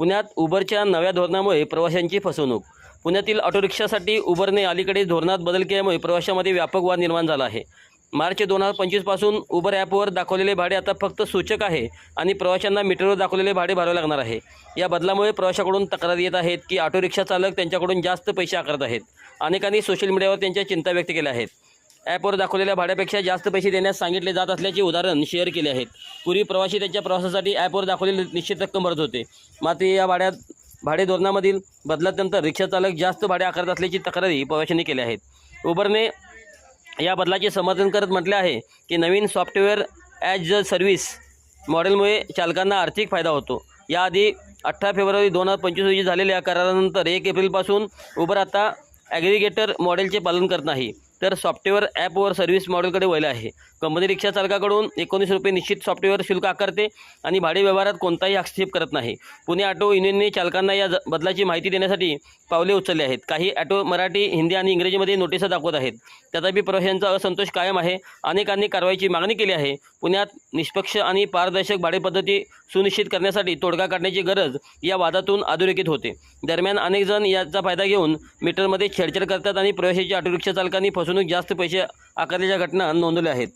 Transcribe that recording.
पुण्यात उबरच्या नव्या धोरणामुळे प्रवाशांची फसवणूक. पुण्यातील ऑटोरिक्षासाठी उबरने अलीकडे धोरणात बदल केल्यामुळे प्रवाशांमध्ये व्यापक वाद निर्माण झाला आहे. मार्च दोन हजार पंचवीसपासून उबर ॲपवर दाखवलेले भाडे आता फक्त सूचक आहे आणि प्रवाशांना मीटरवर दाखवलेले भाडे भरावे लागणार आहे. या बदलामुळे प्रवाशाकडून तक्रारी येत आहेत की ऑटोरिक्षा चालक त्यांच्याकडून जास्त पैसे आकारत आहेत. अनेकांनी सोशल मीडियावर त्यांच्या चिंता व्यक्त केल्या आहेत. ॲपवर दाखवलेल्या भाड्यापेक्षा जास्त पैसे देण्यास सांगितले जात असल्याचे उदाहरण शेअर केले आहेत. पूर्वी प्रवासी त्यांच्या प्रवासासाठी ॲपवर दाखवलेली निश्चित रक्कम भरत होते. मात्र या भाड्यात भाडे धोरणामधील बदलानंतर रिक्षाचालक जास्त भाडे आकारत असल्याची तक्रारी प्रवाशांनी केल्या आहेत. उबरने या बदलाचे समर्थन करत म्हटले आहे की नवीन सॉफ्टवेअर ॲज अ सर्व्हिस मॉडेलमुळे चालकांना आर्थिक फायदा होतो. याआधी अठरा फेब्रुवारी दोन हजार पंचवीस रोजी झालेल्या करारानंतर एक एप्रिलपासून उबर आता ॲग्रिगेटर मॉडेलचे पालन करत नाही. तर सॉफ्टवेअर ॲपवर सर्व्हिस मॉडेलकडे वळलं आहे. कंपनी रिक्षा चालकाकडून एकोणीस रुपये निश्चित सॉफ्टवेअर शुल्क आकारते आणि भाडे व्यवहारात कोणताही हस्तक्षेप करत नाही. पुणे ऑटो युनियनने चालकांना या ज- बदलाची माहिती देण्यासाठी पावले उचलली आहेत. काही ऑटो मराठी हिंदी आणि इंग्रजीमध्ये नोटिसा दाखवत आहेत. तथापि प्रवाशांचा असंतोष कायम आहे. अनेकांनी कारवाईची मागणी केली आहे. पुण्यात निष्पक्ष आणि पारदर्शक भाडेपद्धती सुनिश्चित करण्यासाठी तोडगा काढण्याची गरज या वादातून अधोरेखित होते. दरम्यान अनेक जण याचा फायदा घेऊन मीटरमध्ये छेडछाड करतात आणि प्रवाशांच्या ऑटोरिक्षा चालकांनी फसवणूक जास्त पैसे आकारल्याच्या घटना नोंदवल्या आहेत.